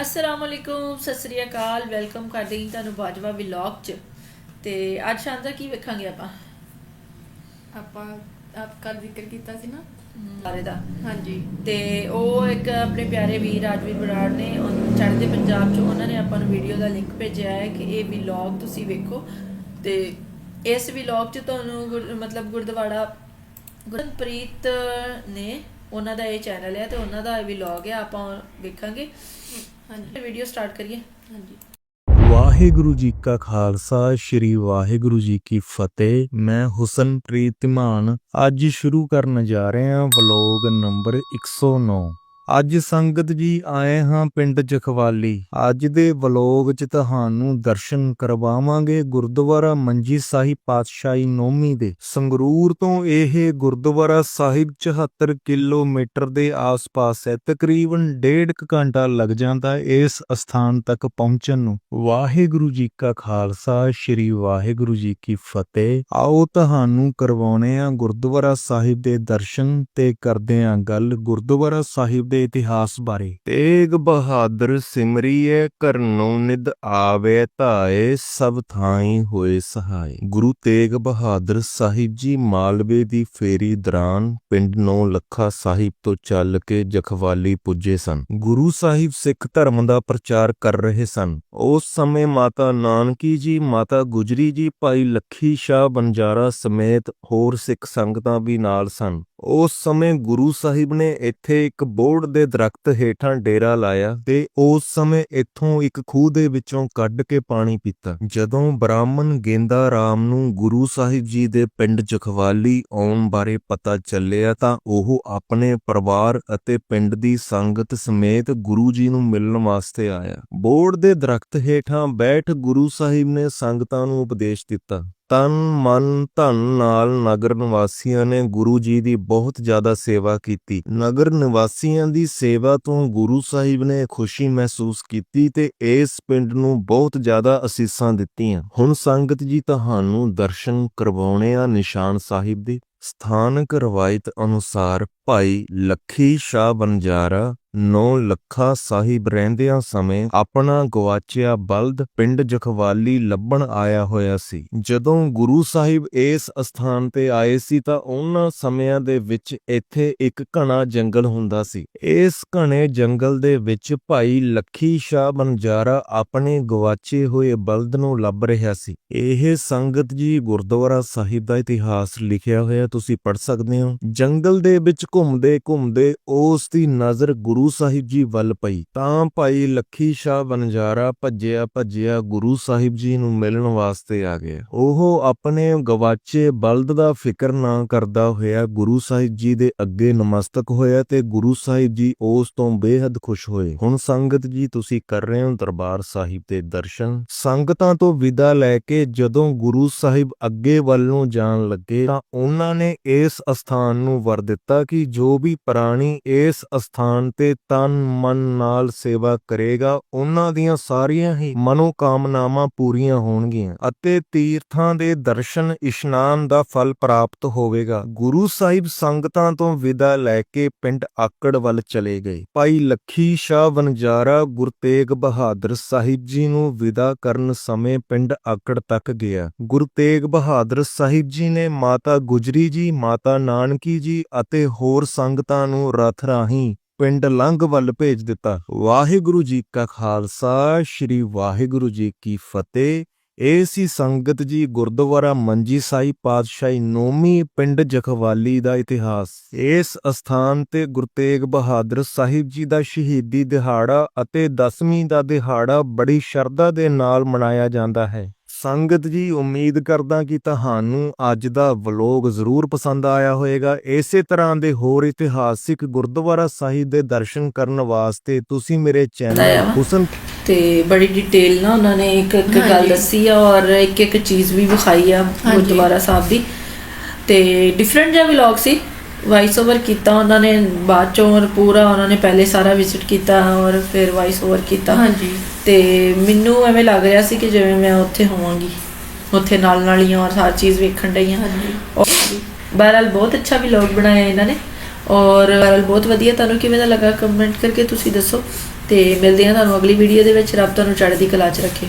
ਅਸਲਾਮ ਅਲੈਕੁਮ ਸਤਿ ਸ੍ਰੀ ਅਕਾਲ welcome ਕਰਦੇ ਹਾਂ ਤੁਹਾਨੂੰ ਬਾਜਵਾ ਵਲੌਗ 'ਚ। ਤੇ ਅੱਜ ਸ਼ਾਨਦਾਰ ਕੀ ਵੇਖਾਂਗੇ ਆਪਾਂ? ਆਪਾਂ ਆਪ ਕੱਲ ਜ਼ਿਕਰ ਕੀਤਾ ਸੀ ਨਾ। ਬਾਰੇ ਦਾ। ਹਾਂਜੀ। ਤੇ ਉਹ ਇੱਕ ਆਪਣੇ ਪਿਆਰੇ ਵੀਰ ਰਾਜਵੀਰ ਬਰਾੜ ਨੇ ਚੜ੍ਹਦੇ ਪੰਜਾਬ 'ਚ ਉਹਨਾਂ ਨੇ ਆਪਾਂ ਨੂੰ ਵੀਡੀਓ ਦਾ ਲਿੰਕ ਭੇਜਿਆ ਹੈ ਕਿ ਇਹ ਵਲੌਗ ਤੁਸੀਂ ਵੇਖੋ। ਤੇ ਇਸ ਵਲੌਗ 'ਚ ਤੁਹਾਨੂੰ ਮਤਲਬ ਗੁਰਦੁਆਰਾ ਗੁਰਨਪ੍ਰੀਤ ਨੇ ਉਹਨਾਂ ਦਾ ਇਹ ਚੈਨਲ ਹੈ ਤੇ ਉਹਨਾਂ ਦਾ ਇਹ ਵਲੌਗ ਹੈ ਆਪਾਂ ਵੇਖਾਂਗੇ। ਹਾਂਜੀ। ਵੀਡੀਓ ਸਟਾਰਟ ਕਰੀਏ। ਹਾਂਜੀ। ਵਾਹਿਗੁਰੂ ਜੀ ਕਾ ਖਾਲਸਾ, ਸ੍ਰੀ ਵਾਹਿਗੁਰੂ ਜੀ ਕੀ ਫਤਿਹ। ਮੈਂ ਹੁਸਨਪ੍ਰੀਤ ਧੀਮਾਨ ਅੱਜ ਸ਼ੁਰੂ ਕਰਨ ਜਾ ਰਹੇ ਹਾਂ ਵਲੋਗ ਨੰਬਰ 109 ਅੱਜ ਸੰਗਤ ਜੀ ਆਏ ਹਾਂ ਪਿੰਡ ਜਖਵਾਲੀ। ਅੱਜ ਦੇ ਵਲੋਗ 'ਚ ਤੁਹਾਨੂੰ ਦਰਸ਼ਨ ਕਰਵਾਵਾਂਗੇ ਗੁਰਦੁਆਰਾ ਮੰਜੀ ਸਾਹਿਬ ਪਾਤਸ਼ਾਹੀ ਨੌਮੀ ਦੇ। ਸੰਗਰੂਰ ਤੋਂ ਇਹ ਗੁਰਦੁਆਰਾ ਸਾਹਿਬ 74 ਕਿਲੋਮੀਟਰ ਦੇ ਆਸ-ਪਾਸ ਹੈ। ਤਕਰੀਬਨ ਡੇਢ ਕੁ ਘੰਟਾ ਲੱਗ ਜਾਂਦਾ ਇਸ ਅਸਥਾਨ ਤੱਕ ਪਹੁੰਚਣ ਨੂੰ। ਵਾਹਿਗੁਰੂ ਜੀ ਕਾ ਖਾਲਸਾ, ਸ੍ਰੀ ਵਾਹਿਗੁਰੂ ਜੀ ਕੀ ਫਤਿਹ। ਆਓ ਤੁਹਾਨੂੰ ਕਰਵਾਉਣੇ ਆ ਗੁਰਦੁਆਰਾ ਸਾਹਿਬ ਦੇ ਦਰਸ਼ਨ ਤੇ ਕਰਦੇ ਆ ਗੱਲ। ਗੁਰਦੁਆਰਾ ਸਾਹਿਬ ਦੇ ਇਤਿਹਾਸ ਬਾਰੇ। ਤੇਗ ਬਹਾਦਰ ਸਿਮਰੀਏ ਕਰਨੋਂ ਨਿਦ ਆਵੇ ਧਾਏ, ਸਭ ਥਾਈ ਹੋਏ ਸਹਾਈ। ਗੁਰੂ ਤੇਗ ਬਹਾਦਰ ਸਾਹਿਬ ਜੀ ਮਾਲਵੇ ਦੀ ਫੇਰੀ ਦੌਰਾਨ ਪਿੰਡ ਨੌ ਲੱਖਾ ਸਾਹਿਬ ਤੋਂ ਚੱਲ ਕੇ ਜਖਵਾਲੀ ਪੁੱਜੇ ਸਨ। ਗੁਰੂ ਸਾਹਿਬ ਸਿੱਖ ਧਰਮ ਦਾ ਪ੍ਰਚਾਰ ਕਰ ਰਹੇ ਸਨ। ਉਸ ਸਮੇਂ ਮਾਤਾ ਨਾਨਕੀ ਜੀ, ਮਾਤਾ ਗੁਜਰੀ ਜੀ, ਭਾਈ ਲੱਖੀ ਸ਼ਾਹ ਬੰਜਾਰਾ ਸਮੇਤ ਹੋਰ ਸਿੱਖ ਸੰਗਤਾਂ ਵੀ ਨਾਲ ਸਨ। ਉਸ ਸਮੇਂ ਗੁਰੂ ਸਾਹਿਬ ਨੇ ਇੱਥੇ ਇੱਕ ਬੋੜ ਦੇ ਦਰਖਤ ਹੇਠਾਂ ਡੇਰਾ ਲਾਇਆ ਤੇ ਉਸ ਸਮੇਂ ਇੱਥੋਂ ਇੱਕ ਖੂਹ ਦੇ ਵਿੱਚੋਂ ਕੱਢ ਕੇ ਪਾਣੀ ਪੀਤਾ। ਜਦੋਂ ਬ੍ਰਾਹਮਣ ਗੇਂਦਾ ਰਾਮ ਨੂੰ ਗੁਰੂ ਸਾਹਿਬ ਜੀ ਦੇ ਪਿੰਡ ਜਖਵਾਲੀ ਆਉਣ ਬਾਰੇ ਪਤਾ ਚੱਲਿਆ ਤਾਂ ਉਹ ਆਪਣੇ ਪਰਿਵਾਰ ਅਤੇ ਪਿੰਡ ਦੀ ਸੰਗਤ ਸਮੇਤ ਗੁਰੂ ਜੀ ਨੂੰ ਮਿਲਣ ਵਾਸਤੇ ਆਇਆ। ਬੋੜ ਦੇ ਦਰਖਤ ਹੇਠਾਂ ਬੈਠ ਗੁਰੂ ਸਾਹਿਬ ਨੇ ਸੰਗਤਾਂ ਨੂੰ ਉਪਦੇਸ਼ ਦਿੱਤਾ। ਤਨ, ਮਨ, ਧਨ ਨਾਲ ਨਗਰ ਨਿਵਾਸੀਆਂ ਨੇ ਗੁਰੂ ਜੀ ਦੀ ਬਹੁਤ ਜ਼ਿਆਦਾ ਸੇਵਾ ਕੀਤੀ। ਨਗਰ ਨਿਵਾਸੀਆਂ ਦੀ ਸੇਵਾ ਤੋਂ ਗੁਰੂ ਸਾਹਿਬ ਨੇ ਖੁਸ਼ੀ ਮਹਿਸੂਸ ਕੀਤੀ ਤੇ ਇਸ ਪਿੰਡ ਨੂੰ ਬਹੁਤ ਜ਼ਿਆਦਾ ਅਸੀਸਾਂ ਦਿੱਤੀਆਂ। ਹੁਣ ਸੰਗਤ ਜੀ ਤੁਹਾਨੂੰ ਦਰਸ਼ਨ ਕਰਵਾਉਣੇ ਆ ਨਿਸ਼ਾਨ ਸਾਹਿਬ ਦੇ ਸਥਾਨਕ ਰਵਾਇਤ ਅਨੁਸਾਰ ਭਾਈ ਲੱਖੀ ਸ਼ਾਹ ਬੰਜਾਰਾ ਨੌ ਲੱਖਾ ਸਾਹਿਬ ਰਹਿੰਦਿਆਂ ਸਮੇਂ ਆਪਣਾ ਗਵਾਚਿਆ ਬਲਦ ਪਿੰਡ ਜਖਵਾਲੀ ਲੱਭਣ ਆਇਆ ਹੋਇਆ ਸੀ। ਜਦੋਂ ਗੁਰੂ ਸਾਹਿਬ ਇਸ ਅਸਥਾਨ ਤੇ ਆਏ ਸੀ ਤਾਂ ਉਹਨਾਂ ਸਮਿਆਂ ਦੇ ਵਿੱਚ ਇੱਥੇ ਇੱਕ ਘਣਾ ਜੰਗਲ ਹੁੰਦਾ ਸੀ। ਇਸ ਘਣੇ ਜੰਗਲ ਦੇ ਵਿੱਚ ਭਾਈ ਲੱਖੀ ਸ਼ਾਹ ਬੰਜਾਰਾ ਆਪਣੇ ਗਵਾਚੇ ਹੋਏ ਬਲਦ ਨੂੰ ਲੱਭ ਰਿਹਾ ਸੀ। ਇਹ ਸੰਗਤ ਜੀ ਗੁਰਦੁਆਰਾ ਸਾਹਿਬ ਦਾ ਇਤਿਹਾਸ ਲਿਖਿਆ ਹੋਇਆ ਤੁਸੀਂ ਪੜ੍ਹ ਸਕਦੇ ਹੋ। ਜੰਗਲ ਦੇ ਵਿੱਚ ਘੁੰਮਦੇ ਘੁੰਮਦੇ ਉਸ ਦੀ ਨਜ਼ਰ ਗੁਰੂ ਗੁਰੂ ਸਾਹਿਬ ਜੀ ਵੱਲ ਪਈ, ਤਾਂ ਭਾਈ ਲੱਖੀ ਸ਼ਾਹ ਬੰਜਾਰਾ ਭੱਜਿਆ ਭੱਜਿਆ ਗੁਰੂ ਸਾਹਿਬ ਜੀ ਨੂੰ ਮਿਲਣ ਵਾਸਤੇ ਆ ਗਿਆ। ਉਹ ਆਪਣੇ ਗਵਾਚੇ ਬਲਦ ਦਾ ਫਿਕਰ ਨਾ ਕਰਦਾ ਹੋਇਆ ਗੁਰੂ ਸਾਹਿਬ ਜੀ ਦੇ ਅੱਗੇ ਨਮਸਤਕ ਹੋਇਆ ਤੇ ਗੁਰੂ ਸਾਹਿਬ ਜੀ ਉਸ ਤੋਂ ਬੇਹੱਦ ਖੁਸ਼ ਹੋਏ। ਹੁਣ ਸੰਗਤ ਜੀ, ਤੁਸੀਂ ਕਰ ਰਹੇ ਹੋ ਦਰਬਾਰ ਸਾਹਿਬ ਦੇ ਦਰਸ਼ਨ? ਸੰਗਤਾਂ ਤੋਂ ਵਿਦਾ ਲੈ ਕੇ ਜਦੋਂ ਗੁਰੂ ਸਾਹਿਬ ਅੱਗੇ ਵੱਲ ਨੂੰ ਜਾਣ ਲੱਗੇ ਤਾਂ ਉਹਨਾਂ ਨੇ ਇਸ ਅਸਥਾਨ ਨੂੰ ਵਰ ਦਿੱਤਾ ਕਿ ਜੋ ਵੀ ਪ੍ਰਾਣੀ ਇਸ ਅਸਥਾਨ ਤੇ ਤਨ ਮਨ ਨਾਲ ਸੇਵਾ ਕਰੇਗਾ, ਉਹਨਾਂ ਦੀਆਂ ਸਾਰੀਆਂ ਹੀ ਮਨੋਕਾਮਨਾਵਾਂ ਪੂਰੀਆਂ ਹੋਣਗੀਆਂ ਅਤੇ ਤੀਰਥਾਂ ਦੇ ਦਰਸ਼ਨ ਇਸ਼ਨਾਨ ਦਾ ਫਲ ਪ੍ਰਾਪਤ ਹੋਵੇਗਾ। ਗੁਰੂ ਸਾਹਿਬ ਸੰਗਤਾਂ ਤੋਂ ਵਿਦਾ ਲੈ ਕੇ ਪਿੰਡ ਆਕੜ ਵੱਲ ਚਲੇ ਗਏ। ਭਾਈ ਲੱਖੀ ਸ਼ਾਹ ਵਨਜਾਰਾ ਗੁਰਤੇਗ ਬਹਾਦਰ ਸਾਹਿਬ ਜੀ ਨੂੰ ਵਿਦਾ ਕਰਨ ਸਮੇਂ ਪਿੰਡ ਆਕੜ ਤੱਕ ਗਿਆ। ਗੁਰਤੇਗ ਬਹਾਦਰ ਸਾਹਿਬ ਜੀ ਨੇ ਮਾਤਾ ਗੁਜਰੀ ਜੀ, ਮਾਤਾ ਨਾਨਕੀ ਜੀ ਅਤੇ ਹੋਰ ਸੰਗਤਾਂ ਨੂੰ ਰਥ ਰਾਹੀਂ ਪਿੰਡ ਲੰਘ ਵੱਲ ਭੇਜ ਦਿੱਤਾ। ਵਾਹਿਗੁਰੂ ਜੀ ਕਾ ਖਾਲਸਾ, ਸ੍ਰੀ ਵਾਹਿਗੁਰੂ ਜੀ ਕੀ ਫਤਿਹ। ਇਹ ਸੀ ਸੰਗਤ ਜੀ, ਗੁਰਦੁਆਰਾ ਮੰਜੀ ਸਾਹਿਬ ਪਾਤਸ਼ਾਹੀ ਨੌਮੀ ਪਿੰਡ ਜਖਵਾਲੀ ਦਾ ਇਤਿਹਾਸ। ਇਸ ਅਸਥਾਨ ਤੇ ਗੁਰਤੇਗ ਬਹਾਦਰ ਸਾਹਿਬ ਜੀ ਦਾ ਸ਼ਹੀਦੀ ਦਿਹਾੜਾ ਅਤੇ ਦਸਵੀਂ ਦਾ ਦਿਹਾੜਾ ਬੜੀ ਸ਼ਰਧਾ ਦੇ ਨਾਲ ਮਨਾਇਆ ਜਾਂਦਾ ਹੈ। ਸੰਗਤ ਜੀ ਉਮੀਦ ਕਰਦਾ ਕਿ ਤੁਹਾਨੂੰ ਅੱਜ ਦਾ ਵਲੋਗ ਜ਼ਰੂਰ ਪਸੰਦ ਆਇਆ ਹੋਵੇਗਾ ਇਸੇ ਤਰ੍ਹਾਂ ਦੇ ਹੋਰ ਇਤਿਹਾਸਿਕ ਗੁਰਦੁਆਰਾ ਸਾਹਿਬ ਦੇ ਦਰਸ਼ਨ ਕਰਨ ਵਾਸਤੇ ਤੁਸੀਂ ਮੇਰੇ ਚੈਨਲ। ਹੁਸਨ ਤੇ ਬੜੀ ਡਿਟੇਲ ਨਾਲ ਉਹਨਾਂ ਨੇ ਇੱਕ ਇੱਕ ਗੱਲ। ਦੱਸੀ ਆ ਔਰ ਇੱਕ ਇੱਕ ਚੀਜ਼ ਵੀ ਵਿਖਾਈ ਆ। ਗੁਰਦੁਆਰਾ ਸਾਹਿਬ ਦੀ ਤੇ ਡਿਫਰੈਂਟ ਜਿਹਾ ਵਲੌਗ ਸੀ ਵਾਇਸ ਓਵਰ ਕੀਤਾ ਉਹਨਾਂ ਨੇ ਬਾਅਦ ਚੋਂ ਔਰ ਪੂਰਾ ਉਹਨਾਂ ਨੇ ਪਹਿਲੇ ਸਾਰਾ ਵਿਜ਼ਿਟ ਕੀਤਾ ਔਰ ਫਿਰ ਵਾਇਸ ਓਵਰ ਕੀਤਾ। ਹਾਂਜੀ। ਤੇ ਮੈਨੂੰ ਐਵੇਂ ਲੱਗ ਰਿਹਾ ਸੀ ਕਿ ਜਿਵੇਂ ਮੈਂ ਉੱਥੇ ਹੋਵਾਂਗੀ ਉੱਥੇ ਨਾਲ ਨਾਲ ਹੀ ਔਰ ਹਰ ਚੀਜ਼ ਵੇਖਣ ਡਈ ਹਾਂ। ਹਾਂਜੀ। ਔਰ ਬਹਰਹਾਲ ਬਹੁਤ ਅੱਛਾ ਵਲੌਗ ਬਣਾਇਆ ਇਹਨਾਂ ਨੇ ਔਰ ਬਹਰਹਾਲ ਬਹੁਤ ਵਧੀਆ। ਤੁਹਾਨੂੰ ਕਿਵੇਂ ਦਾ ਲੱਗਾ ਕਮੈਂਟ ਕਰਕੇ ਤੁਸੀਂ ਦੱਸੋ ਤੇ ਮਿਲਦੇ ਹਾਂ ਤੁਹਾਨੂੰ ਅਗਲੀ ਵੀਡੀਓ ਦੇ ਵਿੱਚ। ਰੱਬ ਤੁਹਾਨੂੰ ਚੜ੍ਹਦੀ ਕਲਾ 'ਚ ਰੱਖੇ।